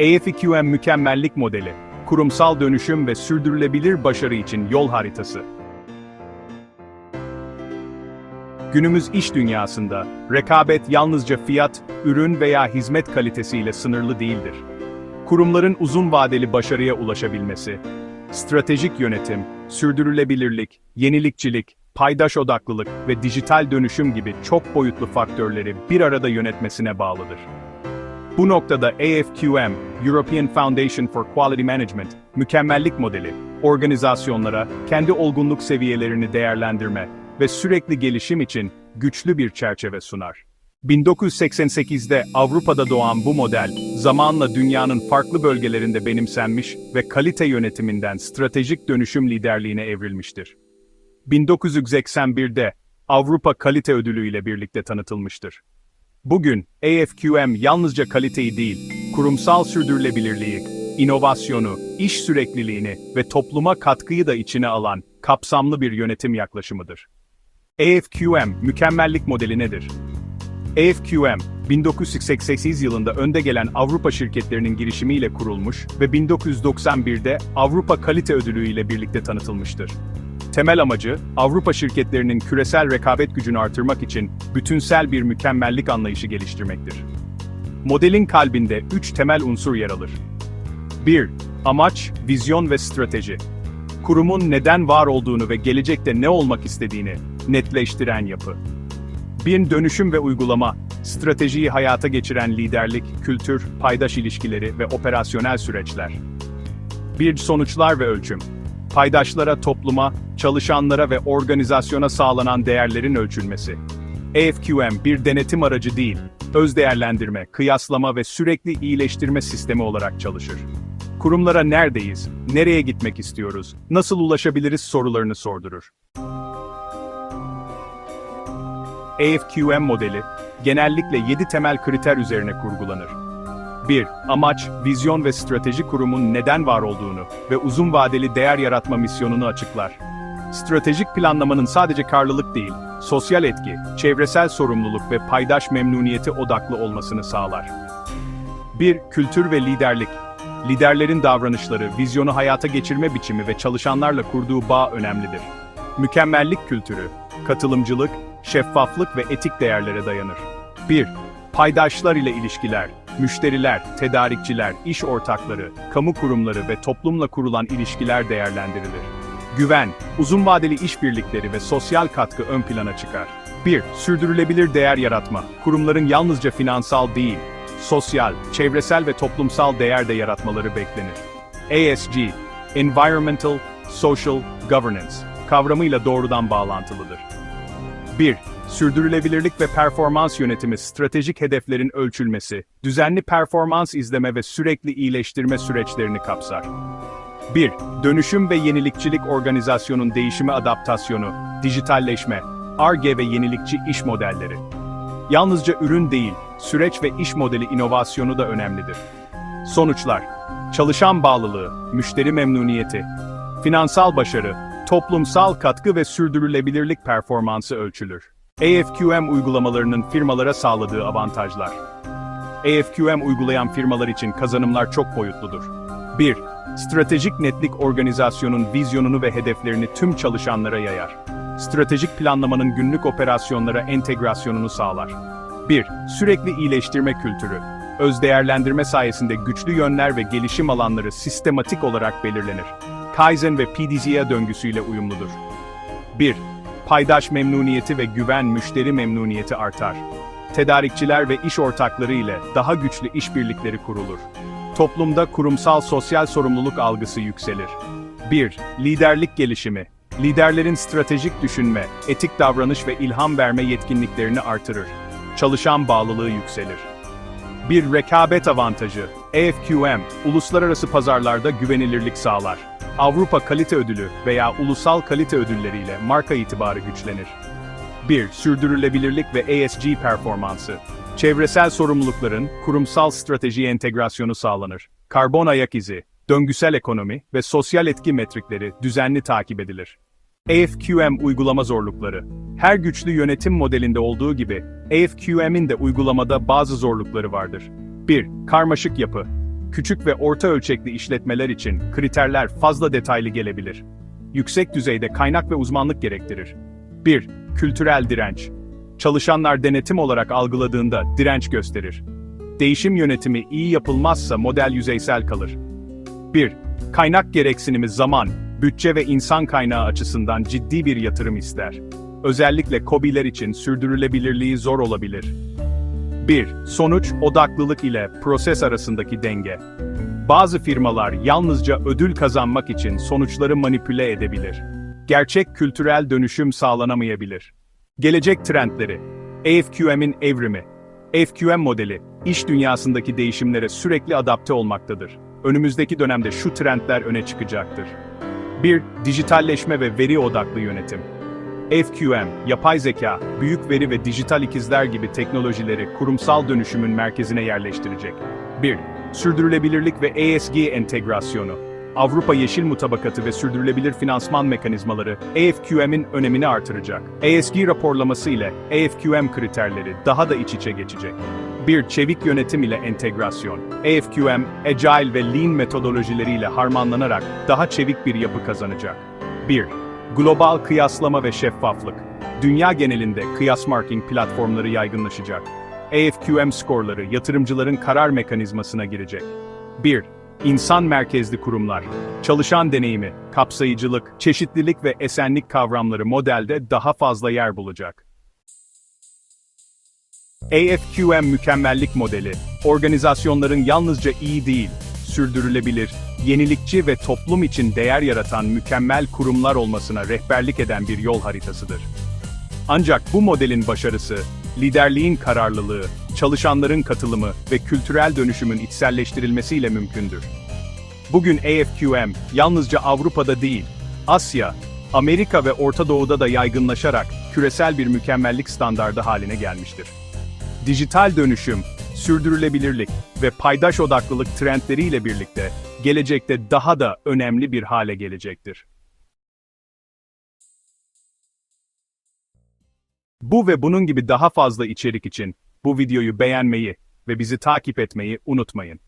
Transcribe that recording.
EF2M mükemmellik modeli, kurumsal dönüşüm ve sürdürülebilir başarı için yol haritası. Günümüz iş dünyasında, rekabet yalnızca fiyat, ürün veya hizmet kalitesiyle sınırlı değildir. Kurumların uzun vadeli başarıya ulaşabilmesi, stratejik yönetim, sürdürülebilirlik, yenilikçilik, paydaş odaklılık ve dijital dönüşüm gibi çok boyutlu faktörleri bir arada yönetmesine bağlıdır. Bu noktada AFQM, European Foundation for Quality Management, mükemmellik modeli, organizasyonlara kendi olgunluk seviyelerini değerlendirme ve sürekli gelişim için güçlü bir çerçeve sunar. 1988'de Avrupa'da doğan bu model, zamanla dünyanın farklı bölgelerinde benimsenmiş ve kalite yönetiminden stratejik dönüşüm liderliğine evrilmiştir. 1981'de Avrupa Kalite Ödülü ile birlikte tanıtılmıştır. Bugün AFQM yalnızca kaliteyi değil, kurumsal sürdürülebilirliği, inovasyonu, iş sürekliliğini ve topluma katkıyı da içine alan kapsamlı bir yönetim yaklaşımıdır. AFQM mükemmellik modeli nedir? AFQM, 1988 yılında önde gelen Avrupa şirketlerinin girişimiyle kurulmuş ve 1991'de Avrupa Kalite Ödülü ile birlikte tanıtılmıştır. Temel amacı, Avrupa şirketlerinin küresel rekabet gücünü artırmak için bütünsel bir mükemmellik anlayışı geliştirmektir. Modelin kalbinde üç temel unsur yer alır. 1. Amaç, vizyon ve strateji. Kurumun neden var olduğunu ve gelecekte ne olmak istediğini netleştiren yapı. Bir dönüşüm ve uygulama, stratejiyi hayata geçiren liderlik, kültür, paydaş ilişkileri ve operasyonel süreçler. Bir sonuçlar ve ölçüm. Paydaşlara, topluma, çalışanlara ve organizasyona sağlanan değerlerin ölçülmesi. AFQM bir denetim aracı değil, öz değerlendirme, kıyaslama ve sürekli iyileştirme sistemi olarak çalışır. Kurumlara neredeyiz, nereye gitmek istiyoruz, nasıl ulaşabiliriz sorularını sordurur. AFQM modeli, genellikle 7 temel kriter üzerine kurgulanır. 1. Amaç, vizyon ve strateji kurumun neden var olduğunu ve uzun vadeli değer yaratma misyonunu açıklar. Stratejik planlamanın sadece karlılık değil, sosyal etki, çevresel sorumluluk ve paydaş memnuniyeti odaklı olmasını sağlar. 1. Kültür ve liderlik. Liderlerin davranışları, vizyonu hayata geçirme biçimi ve çalışanlarla kurduğu bağ önemlidir. Mükemmellik kültürü, katılımcılık, şeffaflık ve etik değerlere dayanır. 1. Paydaşlar ile ilişkiler, müşteriler, tedarikçiler, iş ortakları, kamu kurumları ve toplumla kurulan ilişkiler değerlendirilir. Güven, uzun vadeli işbirlikleri ve sosyal katkı ön plana çıkar. 1. Sürdürülebilir değer yaratma. Kurumların yalnızca finansal değil, sosyal, çevresel ve toplumsal değer de yaratmaları beklenir. ASG, Environmental, Social, Governance kavramıyla doğrudan bağlantılıdır. 1. Sürdürülebilirlik ve performans yönetimi stratejik hedeflerin ölçülmesi, düzenli performans izleme ve sürekli iyileştirme süreçlerini kapsar. 1. Dönüşüm ve yenilikçilik organizasyonun değişime adaptasyonu, dijitalleşme, ARGE ve yenilikçi iş modelleri. Yalnızca ürün değil, süreç ve iş modeli inovasyonu da önemlidir. Sonuçlar, çalışan bağlılığı, müşteri memnuniyeti, finansal başarı, toplumsal katkı ve sürdürülebilirlik performansı ölçülür. AFQM uygulamalarının firmalara sağladığı avantajlar. AFQM uygulayan firmalar için kazanımlar çok boyutludur. 1. Stratejik netlik organizasyonun vizyonunu ve hedeflerini tüm çalışanlara yayar. Stratejik planlamanın günlük operasyonlara entegrasyonunu sağlar. 1. Sürekli iyileştirme kültürü. Öz değerlendirme sayesinde güçlü yönler ve gelişim alanları sistematik olarak belirlenir. Kaizen ve PDCA döngüsüyle uyumludur. 1. Paydaş memnuniyeti ve güven müşteri memnuniyeti artar. Tedarikçiler ve iş ortakları ile daha güçlü işbirlikleri kurulur. Toplumda kurumsal sosyal sorumluluk algısı yükselir. 1. Liderlik gelişimi. Liderlerin stratejik düşünme, etik davranış ve ilham verme yetkinliklerini artırır. Çalışan bağlılığı yükselir. Bir rekabet avantajı, AFQM, uluslararası pazarlarda güvenilirlik sağlar. Avrupa Kalite Ödülü veya Ulusal Kalite Ödülleriyle marka itibarı güçlenir. 1. Sürdürülebilirlik ve ASG performansı. Çevresel sorumlulukların kurumsal strateji entegrasyonu sağlanır. Karbon ayak izi, döngüsel ekonomi ve sosyal etki metrikleri düzenli takip edilir. AFQM uygulama zorlukları. Her güçlü yönetim modelinde olduğu gibi, AFQM'in de uygulamada bazı zorlukları vardır. 1. Karmaşık yapı. Küçük ve orta ölçekli işletmeler için kriterler fazla detaylı gelebilir. Yüksek düzeyde kaynak ve uzmanlık gerektirir. 1. Kültürel direnç. Çalışanlar denetim olarak algıladığında direnç gösterir. Değişim yönetimi iyi yapılmazsa model yüzeysel kalır. 1. Kaynak gereksinimi zaman, bütçe ve insan kaynağı açısından ciddi bir yatırım ister. Özellikle KOBİ'ler için sürdürülebilirliği zor olabilir. 1. Sonuç odaklılık ile proses arasındaki denge. Bazı firmalar yalnızca ödül kazanmak için sonuçları manipüle edebilir. Gerçek kültürel dönüşüm sağlanamayabilir. Gelecek trendleri. AFQM'in evrimi. AFQM modeli, iş dünyasındaki değişimlere sürekli adapte olmaktadır. Önümüzdeki dönemde şu trendler öne çıkacaktır. 1. Dijitalleşme ve veri odaklı yönetim. FQM, yapay zeka, büyük veri ve dijital ikizler gibi teknolojileri kurumsal dönüşümün merkezine yerleştirecek. 1. Sürdürülebilirlik ve ESG entegrasyonu. Avrupa Yeşil Mutabakatı ve sürdürülebilir finansman mekanizmaları AFQM'in önemini artıracak. ESG raporlaması ile AFQM kriterleri daha da iç içe geçecek. 1. Çevik yönetim ile entegrasyon. AFQM, Agile ve Lean metodolojileriyle harmanlanarak daha çevik bir yapı kazanacak. 1. Global kıyaslama ve şeffaflık. Dünya genelinde kıyas marking platformları yaygınlaşacak. AFQM skorları yatırımcıların karar mekanizmasına girecek. 1. İnsan merkezli kurumlar. Çalışan deneyimi, kapsayıcılık, çeşitlilik ve esenlik kavramları modelde daha fazla yer bulacak. AFQM mükemmellik modeli, organizasyonların yalnızca iyi değil, sürdürülebilir, yenilikçi ve toplum için değer yaratan mükemmel kurumlar olmasına rehberlik eden bir yol haritasıdır. Ancak bu modelin başarısı, liderliğin kararlılığı, çalışanların katılımı ve kültürel dönüşümün içselleştirilmesiyle mümkündür. Bugün AFQM yalnızca Avrupa'da değil, Asya, Amerika ve Orta Doğu'da da yaygınlaşarak küresel bir mükemmellik standardı haline gelmiştir. Dijital dönüşüm, sürdürülebilirlik ve paydaş odaklılık trendleriyle birlikte gelecekte daha da önemli bir hale gelecektir. Bu ve bunun gibi daha fazla içerik için bu videoyu beğenmeyi ve bizi takip etmeyi unutmayın.